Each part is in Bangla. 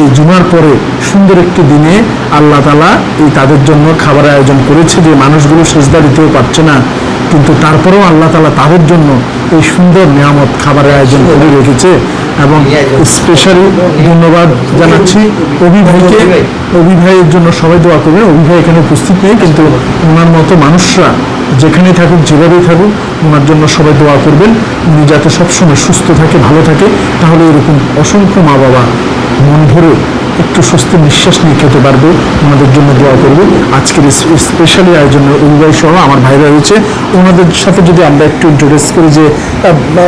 এই জুমার পরে সুন্দর একটি দিনে আল্লাহ তালা এই তাদের জন্য খাবার আয়োজন করেছে যে মানুষগুলো সেজদা দিতেও পারছে না। কিন্তু তারপরেও আল্লাহ তালা তাদের জন্য এই সুন্দর নিয়ামত খাবারের আয়োজন করে রেখেছে এবং স্পেশালি ধন্যবাদ জানাচ্ছি। অভিভাইকে, অভিভাইয়ের জন্য সবাই দোয়া করবেন। অভিভাই এখানে উপস্থিত নেই, কিন্তু ওনার মতো মানুষরা যেখানে থাকুক, যেভাবেই থাকুক, ওনার জন্য সবাই দোয়া করবেন। উনি যাতে সবসময় সুস্থ থাকে, ভালো থাকে, তাহলে এরকম অসংখ্য মা বাবা মন ভরে একটু স্বস্তির নিঃশ্বাস নিয়ে খেতে পারবে, ওনাদের জন্য দোয়া করবে। আজকের স্পেশালি আয়োজনে অভিভাবক সহ আমার ভাইরা রয়েছে। ওনাদের সাথে যদি আমরা একটু ইন্ট্রোডিউস করি যে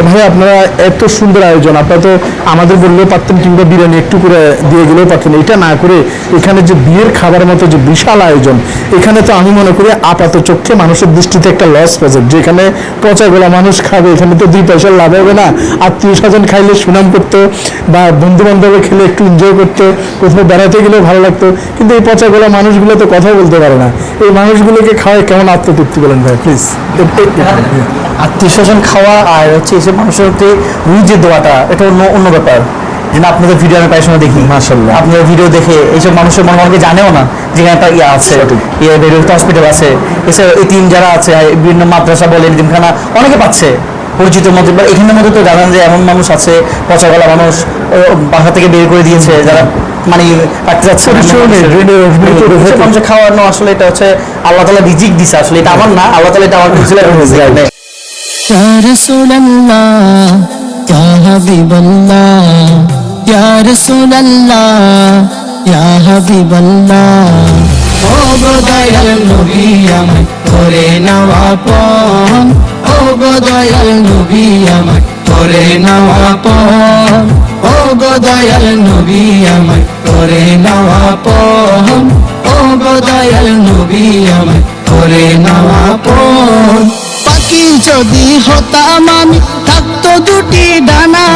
ভাই, আপনারা এত সুন্দর আয়োজন। আপনারা তো আমাদের বললেও পারতেন কিংবা বিরিয়ানি একটু করে দিয়ে গেলেও পারতেন। এটা না করে এখানে যে বিয়ের খাবার মতো যে বিশাল আয়োজন, এখানে তো আমি মনে করি আপাত চোখে মানুষের দৃষ্টিতে একটা লস প্রজেক্ট যেখানে পচা গোলা মানুষ খাবে, এখানে তো দুই পয়সার লাভ হবে না। আত্মীয় স্বজন খাইলে সুনাম করতো বা বন্ধু বান্ধবে খেলে একটু এনজয় করতো। কোথাও বেড়াতে গেলেও ভালো লাগতো। কিন্তু এই পচা গোলা মানুষগুলো তো কথাও বলতে পারে না। এই মানুষগুলোকে খাওয়ায় কেমন আত্মতৃপ্তি বলেন ভাই প্লিজ আত্মীয় স্বজন খাওয়া আর হচ্ছে এসব মানুষের রুজের দেওয়াটা এটা অন্য অন্য ব্যাপার। যেন আপনাদের ভিডিও আমি প্রায় সময় দেখি। মাশাআল্লাহ। আপনাদের ভিডিও দেখে এইসব মানুষের মনে অনেকে জানেও না যেখানে একটা ইয়া আছে। ইয়ে হসপিটাল আছে। এছাড়া এতিম যারা আছে বিভিন্ন মাদ্রাসা বলে এতিমখানা অনেকে পাচ্ছে। পরিচিত মধ্যে বা এখানের মধ্যে তো জানান যে এমন মানুষ আছে পচা গলা মানুষ বাসা থেকে বের করে দিয়েছে যারা মানে খাওয়ানো আসলে এটা হচ্ছে আল্লাহ তালা রিজিক দিছে আসলে এটা আমার না আল্লাহ তালা এটা আমার ছিল করে নেওয়া পণ ও গো দয়াল নবী আমায় করে নাওয়া পন ও গো দয়াল নবী আমায় করে নাওয়া পন ও গো দয়াল নবী আমায় করে নাওয়া পন পাখি যদি হতাম আমি থাকতো দুটি ডানা।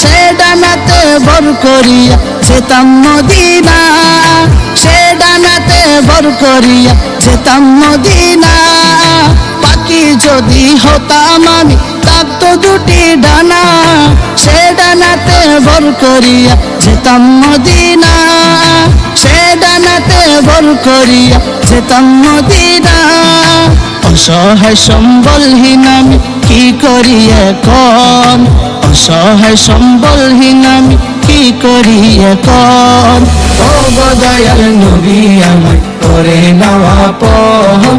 সে ডানাতে বর করিয়া যেতাম মদিনা। সে ডানাতে বর করিয়া যেতাম মদিনা। যদি হতাম আমি থাকতো দুটি ডানা। সে ডানাতে বর করিয়া যেতাম মদিনা। সে ডানাতে বর করিয়া যেতাম মদিনা। অসহায় সম্বলহীন আমি কি করি এখন? অসহায় সম্বলহীন আমি কি করি এখন? ও গদয়াল নবী, আমায় করে নাওয়া পন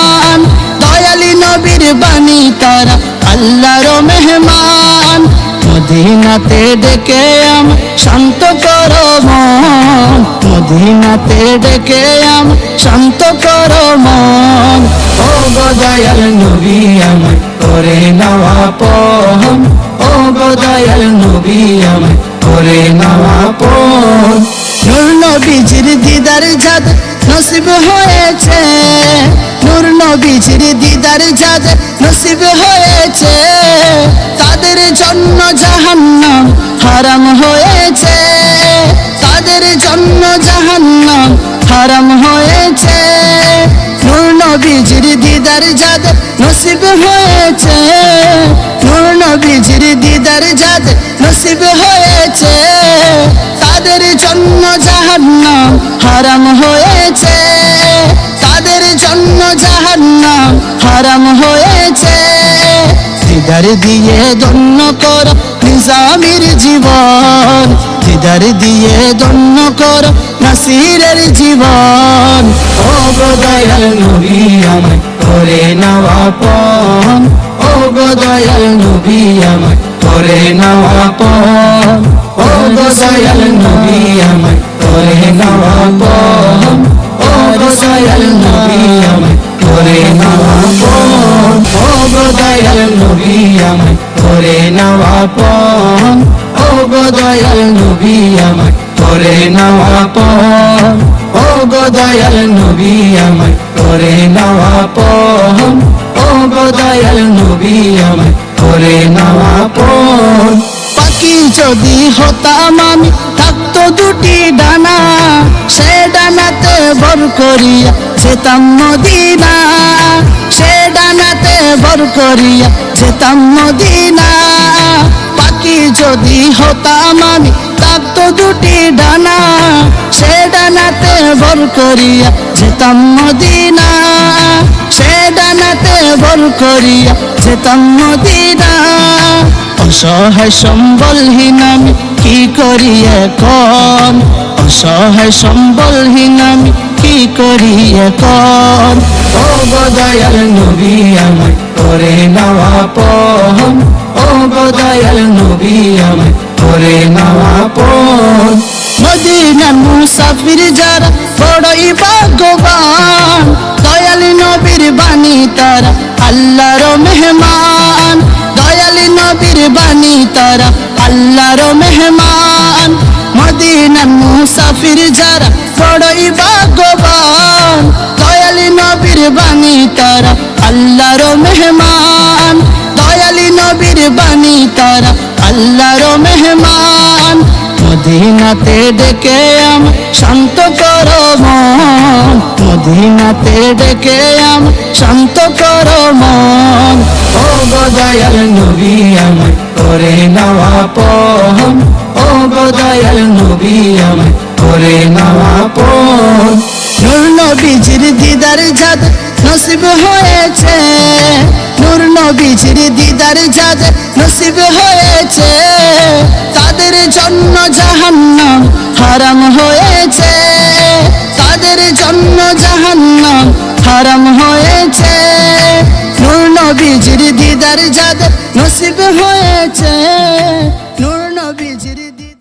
বাণী তারা আল্লাহর মেহমান। মদিনাতে ডেকে আম, শান্ত করো মন। মদিনাতে ডেকে আম, শান্ত করো মন। ও গদয়াল নবী আমায়, করে নাওয়া পন ও গদয়াল নবী আমায়, করে নাওয়া পন নূর নবীজির দিদার যাদ নসিব নূর নবীজির দিদার যাদ নসিব হয়েছে, তাদের জন্য জাহান্নাম হারাম হয়েছে। তাদের জন্য জাহান্নাম হারাম হয়েছে। নূর নবীজির দিদার যাদ নসিব হয়েছে, নূর নবীজির দিদার যাদ নসিব হয়েছে, তাদের জন্য জাহান্নাম হারাম হয়েছে। জাহান্নাম হারাম হয়েছে। দিদার দিয়ে ধন্য কর নিজামির জীবন। দিদার দিয়ে ধন্য কর নাসিরের জীবন। ও গো দয়াল নবী, আমায় করে নাওয়া পন ও গো দয়াল নবী, আমায় করে নাওয়া পন ও গো দয়াল নবী, আমায় আমায় করে নাওয়া পন ও নবী করে নেওয়া পন ও নবী করে নেওয়া পন পাখি যদি হতাম আমি, থাকতো দুটি ডানা। সে ডানাতে ভর করিয়া যেতাম মদিনা। সে ডানাতে ভর করিয়া যেতাম মদিনা। পাখি যদি হতাম আমি দুটি ডানা সে ডানাতে ভর করিয়া যেতাম মদিনা। সে ডানাতে ভর করিয়া যেতাম মদিনা। অসহায় সম্বলহীন আমি কি করি এখন? অসহায় সম্বলহীন আমি কি করি এখন? ও গো দয়াল নবী, আমায় করে নেওয়া পন ও গো দয়াল নবী, আমায় করে নেওয়া মুসাফির যারা, বড়ই ভাগ্যবান। দয়াল নবীর বাণী তারা, আল্লাহর মেহমান। দয়ালি নবীর বাণী তারা, আল্লাহর মেহমান। মদিনার মুসাফির যারা, বড়ই ভাগ্যবান। দয়ালি নবীর বাণী মদিনাতে ডেকে আম, শান্ত করো মন। মদিনাতে ডেকে আম, শান্ত করো মন। ও গো দয়াল নবী, আমায় করে নেওয়া পন ও গো দয়াল নবী, আমায় করে নেওয়া পন নূর নবীজির দিদার যাদ নসিব হয়েছে। নূর নবীজির দিদার যাদ নসিব হয়েছে। তাদের জন্য জাহান্নাম হারাম হয়েছে। তাদের জন্য জাহান্নাম হারাম হয়েছে। নবীজির দিদার যাদের নসিব হয়েছে।